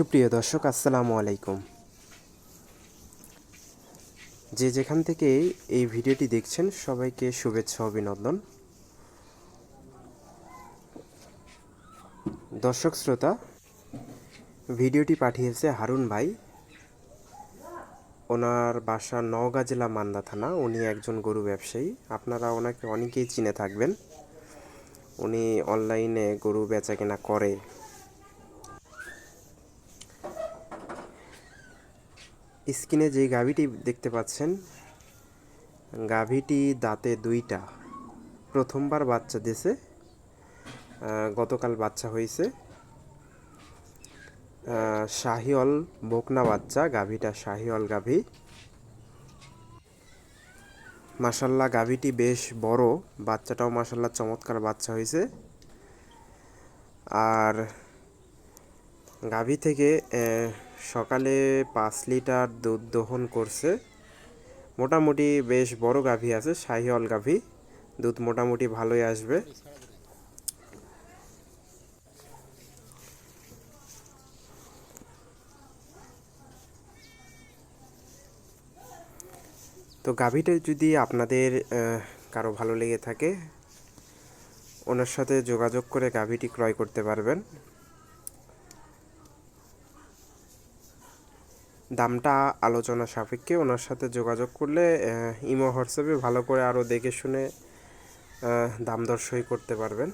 সুপ্রিয় দর্শক, আসসালামু আলাইকুম। যে যেখান থেকে এই ভিডিওটি দেখছেন, সবাইকে শুভেচ্ছা, অভিনন্দন। দর্শক শ্রোতা, ভিডিওটি পাঠিয়েছে হারুন ভাই। ওনার বাসা নওগাঁ জেলা মান্দা থানা। উনি একজন গরু ব্যবসায়ী। আপনারা ওনাকে অনেকেই চিনে থাকবেন। উনি অনলাইনে গরু বেচা কেনা করে। স্ক্রিনে যে গাভীটি দেখতে পাচ্ছেন, গাভীটি দাঁতে দুইটা। প্রথমবার বাচ্চা দিয়েছে গতকাল বাচ্চা হয়েছে শাহিওল বকনা বাচ্চা, গাভীটা শাহিওল গাভী। মাসাল্লাহ গাভীটি বেশ বড়, বাচ্চাটাও মাসাল্লাহ চমৎকার বাচ্চা হয়েছে আর গাভী থেকে সকালে পাঁচ লিটার দুধ দহন করছে। মোটামুটি বেশ বড় গাভী আছে, শাহিওয়াল গাভী। দুধ মোটামুটি ভালোই আসবে। তো গাভীটা যদি আপনাদের কারও ভালো লেগে থাকে, ওনার সাথে যোগাযোগ করে গাভীটি ক্রয় করতে পারবেন। দামটা আলোচনা সাপেক্ষে ওনার সাথে যোগাযোগ করলে ইমো, হোয়াটসঅ্যাপে ভালো করে আরও দেখে শুনে দাম দর সই করতে পারবেন।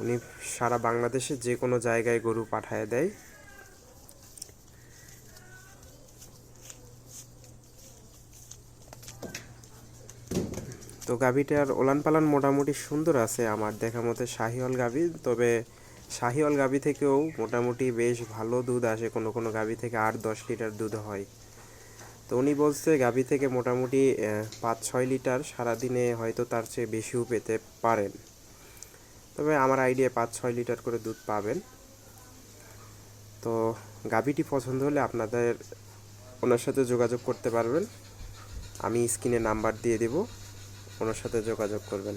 উনি সারা বাংলাদেশে যে কোনো জায়গায় গরু পাঠায় দেয়। তো গাভীটার ওলান পালান মোটামুটি সুন্দর আছে, আমার দেখা মতে শাহিওয়াল গাভী, তবে শাহিওয়াল গাভী থেকেও মোটামুটি বেশ ভালো দুধ আসে। কোনো কোনো গাভী থেকে আট দশ লিটার দুধ হয়। তো উনি বলছে গাভী থেকে মোটামুটি পাঁচ ছয় লিটার সারাদিনে হয়তো তার চেয়ে বেশিও পেতে পারেন। তবে আমার আইডিয়া পাঁচ ছয় লিটার করে দুধ পাবেন। তো গাভীটি পছন্দ হলে আপনাদের, ওনার সাথে যোগাযোগ করতে পারবেন। আমি স্ক্রিনে নাম্বার দিয়ে দেব, ওনার সাথে যোগাযোগ করবেন।